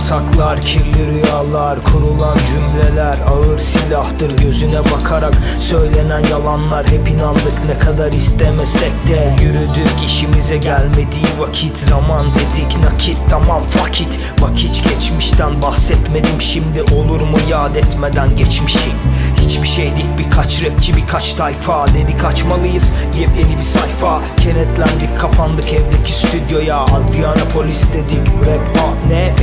Temiz yataklar, kirli rüyalar Kurulan cümleler ağır silahtır Gözüne bakarak söylenen yalanlar. Hep inandık ne kadar istemesek de Yürüdük işimize gelmediği vakit. Zaman dedik nakit tamam fuck it. Bak hiç geçmişten bahsetmedim Şimdi olur mu yad etmeden geçmişi Hiçbir şey değil birkaç rapçi birkaç tayfa. Dedik açmalıyız yepyeni bir sayfa. Kenetlendik kapandık evdeki stüdyoya. Adriana polis dedik rap ha ne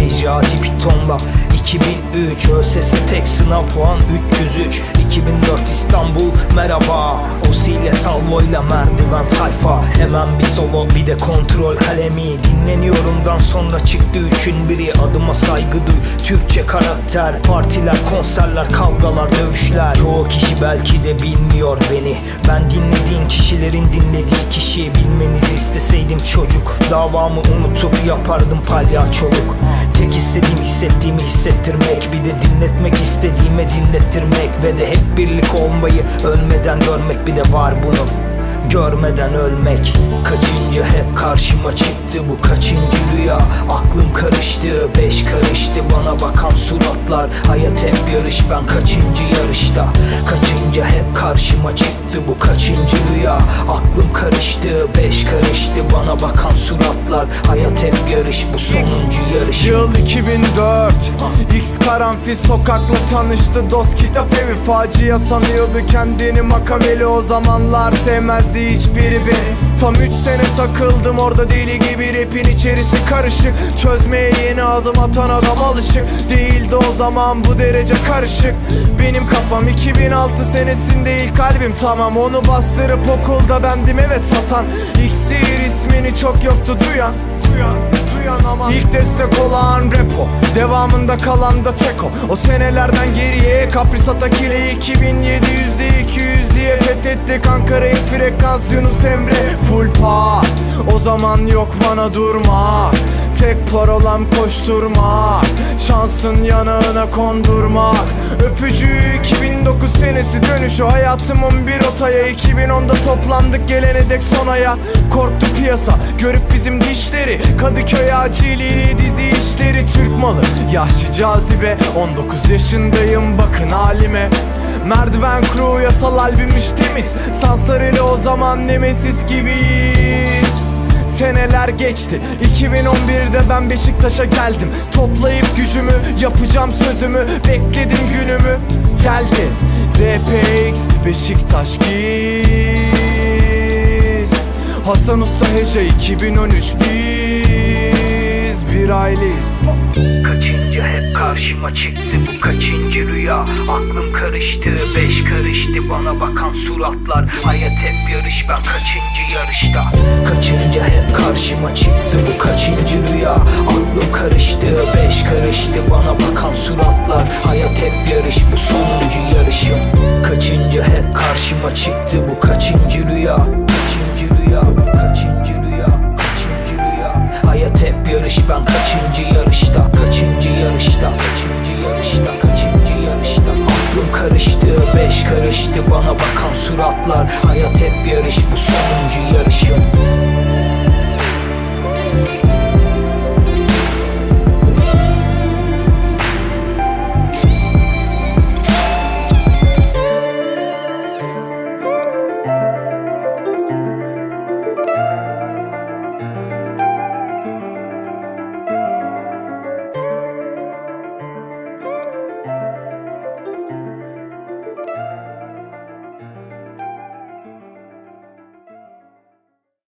Fecati pitonla 2003 ÖSS tek sınav puan 303 2004 İstanbul merhaba. Osiyle salvoyla merdiven tayfa. Hemen bir solo bir de kontrol kalemi. Dinleniyorumdan sonra çıktı üçün biri. Adıma saygı duy Türkçe karakter. Partiler konserler kavgalar dövüşler. Çoğu kişi belki de bilmiyor beni. Ben dinlediğin kişilerin dinlediği kişiyi bilmenizi isteseydim çocuk. Davamı unutup yapardım palyaçoluk Tek istediğim hissettiğimi hissettirmek. Bir de dinletmek istediğime dinlettirmek. Ve de hep birlik olmayı ölmeden görmek. Bir de var bunun Görmeden ölmek. Kaçıncı hep karşıma çıktı bu kaçıncı rüya? Aklım karıştı beş karıştı. Bana bakan suratlar Hayat hep yarış. Ben kaçıncı yarışta? Kaçıncı hep karşıma çıktı bu kaçıncı rüya karıştı beş karıştı. Bana bakan suratlar Hayat hep yarış bu sonuncu yarış. Yıl 2004 X karanfil sokakla tanıştı. Dost kitap evi facia sanıyordu. Kendini Makaveli o zamanlar sevmezdi hiçbiri beni Tam 3 sene takıldım orada deli gibi rapin içerisi karışık. Çözmeye yeni adım atan adam alışık. Değildi o zaman bu derece karışık. Benim kafam 2006 senesinde ilk albüm tamam. Onu bastırıp okulda bendim evet satan. İksir ismini çok yoktu duyan Duyan duyan ama İlk destek olan repo. Devamında kalan da teko O senelerden geriye Kaprisata kile 2700'de 200 diye fethettik Ankara'yı frekans Yunus Emre. Full pa. O zaman yok bana durma Tek parolam koşturmak Şansın yanağına kondurmak. Öpücüğü 2009 senesi dönüşü Hayatımın bir rotaya. 2010'da toplandık gelene dek sonaya Korktu piyasa görüp bizim dişleri. Kadıköy aciliği dizi işleri Türk malı. Yaşlı cazibe 19 yaşındayım bakın halime. Merdiven crew yasal albümüş temiz Sansareli o zaman nemesis gibiyiz Seneler geçti. 2011'de ben Beşiktaş'a geldim. Toplayıp gücümü yapacağım sözümü Bekledim günümü. Geldi. ZPX Beşiktaş giz. Hasan Usta Hece 2013 biz bir aileyiz karşıma çıktı bu kaçıncı rüya? Aklım karıştı beş karıştı. Bana bakan suratlar Hayat hep yarış. Ben kaçıncı yarışta? Kaçıncı hep karşıma çıktı bu kaçıncı rüya? Aklım karıştı beş karıştı. Bana bakan suratlar Hayat hep yarış. Bu sonuncu yarışım. Kaçıncı hep karşıma çıktı bu kaçıncı rüya? Kaçıncı rüya? Kaçıncı rüya? Kaçıncı rüya? Hayat hep yarış. Ben kaçıncı yarışta Karış karıştı bana bakan suratlar. Hayat hep yarış bu sonuncu yarışım.